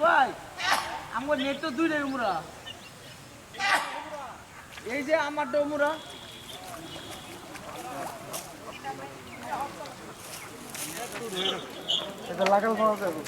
ভাই আমার নেট তো দুইটাই উমরা। এই যে আমারটা উমরা। এটা লাগাল পাওয়া যাবে।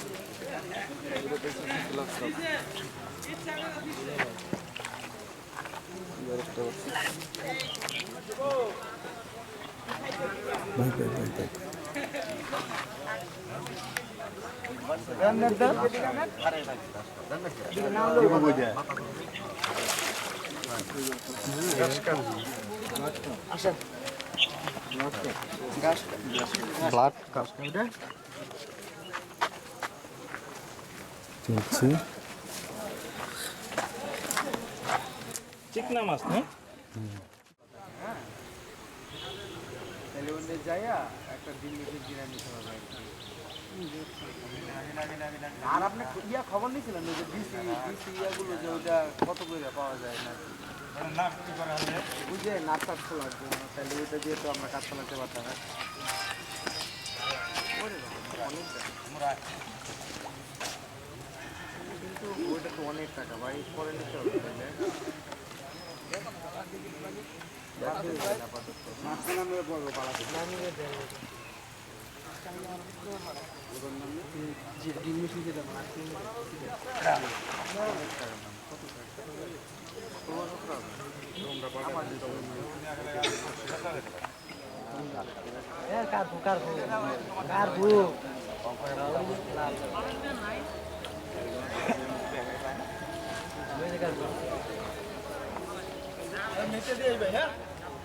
ব্লাড চলছে চিকনা মাছ না ওখানে যাইয়া একটা মিশে কিনে নিতে হবে আর আপনি ইয়া খবর নিয়েছিলেন যে ডিসি ডিসি ইয়াগুলো যে ওইটা কত করে পাওয়া যায় না? করা হবে? নাচ টাচ খোলার জন্য তাহলে ওইটা দিয়ে তো আমরা কাজ চালাতে পারতাম। কিন্তু ওইটা তো অনেক টাকা ভাই পরে নিতে হবে তাহলে। কারবু কারবু কারবু নিচে দিয়ে হ্যাঁ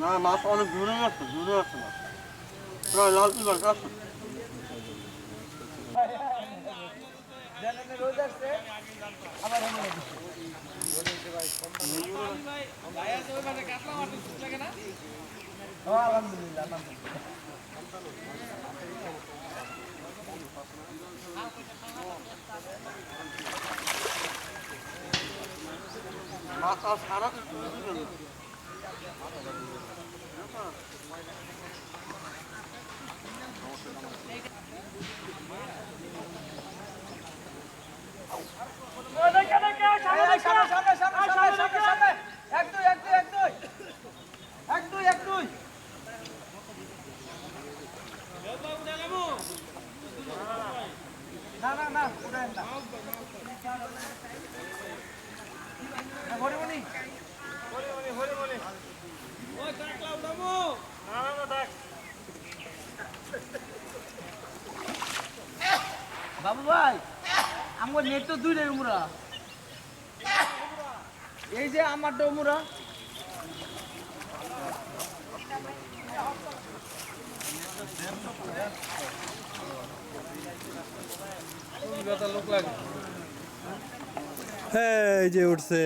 না মাছ অনেক দূরে আছে দূরে আছে মাছ না, লাল রোজ আসছে আবার Alhamdülillah. Masal sana üzülür. বাবু ভাই আমার নেট তো দুইটাই উমরা। এই যে আমার ডমুরা এই যে উঠছে।